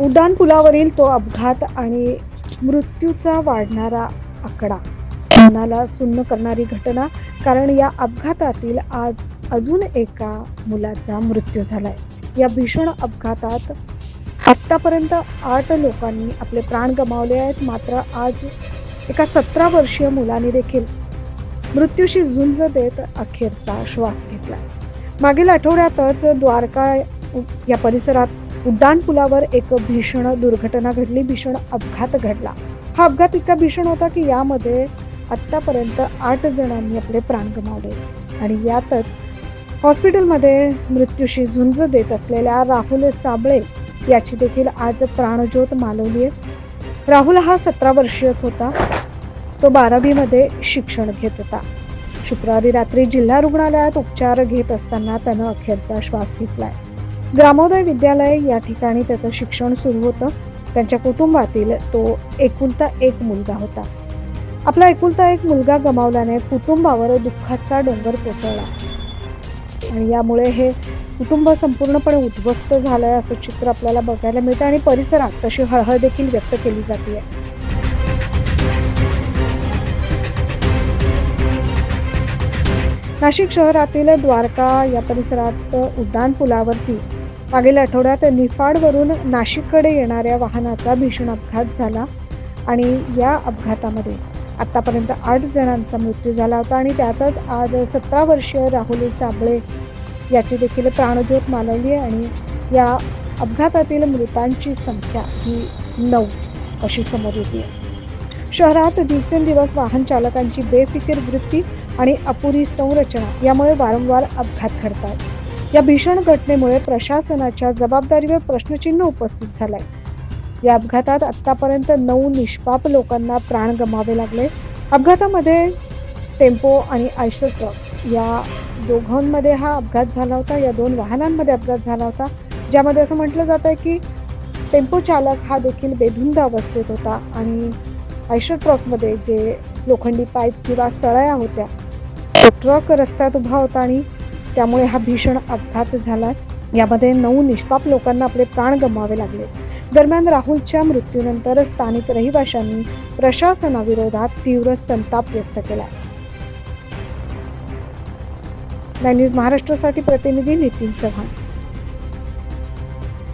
उड्डाण पुलावरील तो अपघात आणि मृत्यूचा वाढणारा आकडा. मनाला सुन्न करणारी घटना कारण या अपघातातील आज अजून एका मुलाचा मृत्यू झालाय. या भीषण अपघातात आत्तापर्यंत आठ लोकांनी आपले प्राण गमावले आहेत मात्र आज एका सतरा वर्षीय मुलाने देखील मृत्यूशी झुंज देत अखेरचा श्वास घेतला. मागील आठवड्यातच द्वारका या परिसरात उड्डाणपुलावर एक भीषण दुर्घटना घडली भीषण अपघात घडला. हा अपघात इतका भीषण होता की यामध्ये आत्तापर्यंत आठ जणांनी आपले प्राण गमावले आणि यातच हॉस्पिटलमध्ये मृत्यूशी झुंज देत असलेल्या राहुल साबळे याची देखील आज प्राणज्योत मालवली आहे. राहुल हा सतरा वर्षीयच होता. तो बारावीमध्ये शिक्षण घेत होता. शुक्रवारी रात्री जिल्हा रुग्णालयात उपचार घेत असताना त्यानं अखेरचा श्वास घेतलाय. ग्रामोदय विद्यालय या ठिकाणी त्याचं शिक्षण सुरू होतं. त्यांच्या कुटुंबातील तो एकुलता एक मुलगा होता. आपला एकुलता एक मुलगा गमावल्याने कुटुंबावर दुःखाचा डोंगर कोसळला. आणि यामुळे हे कुटुंब संपूर्णपणे उद्ध्वस्त झालं आहे असं चित्र आपल्याला बघायला मिळतं आणि परिसरात तशी हळहळ देखील व्यक्त केली जाते. नाशिक शहरातील द्वारका या परिसरात उड्डाण पुलावरती मागील आठवड्यात निफाडवरून नाशिककडे येणाऱ्या वाहनाचा भीषण अपघात झाला आणि या अपघातामध्ये आत्तापर्यंत आठ जणांचा मृत्यू झाला होता आणि त्यातच आज सतरा वर्षीय राहुल साबळे याची देखील प्राणज्योत मालवली आहे आणि या अपघातातील मृतांची संख्या ही नऊ अशी समोर येते. शहरात दिवसेंदिवस वाहन चालकांची बेफिकीर वृत्ती आणि अपुरी संरचना यामुळे वारंवार अपघात घडतात. या भीषण घटनेमुळे प्रशासनाच्या जबाबदारीवर प्रश्नचिन्ह उपस्थित झालंय. या अपघातात आत्तापर्यंत नऊ निष्पाप लोकांना प्राण गमावे लागले. अपघातामध्ये टेम्पो आणि आयशर ट्रक या दोघांमध्ये हा अपघात झाला होता. या दोन वाहनांमध्ये अपघात झाला होता. ज्यामध्ये असं म्हटलं जात आहे की टेम्पो चालक हा देखील बेधुंद अवस्थेत होता आणि आयशर ट्रकमध्ये जे लोखंडी पाईप किंवा सळया होत्या तो ट्रक रस्त्यात उभा होता आणि त्यामुळे हा भीषण अपघात झाला यामध्ये नऊ निष्पाप लोकांना आपले प्राण गमवावे लागले. दरम्यान राहुलच्या मृत्यूनंतर स्थानिक रहिवाशांनी प्रशासनाविरोधात तीव्र संताप व्यक्त केला न्यूज महाराष्ट्रासाठी प्रतिनिधी नितीन चव्हाण.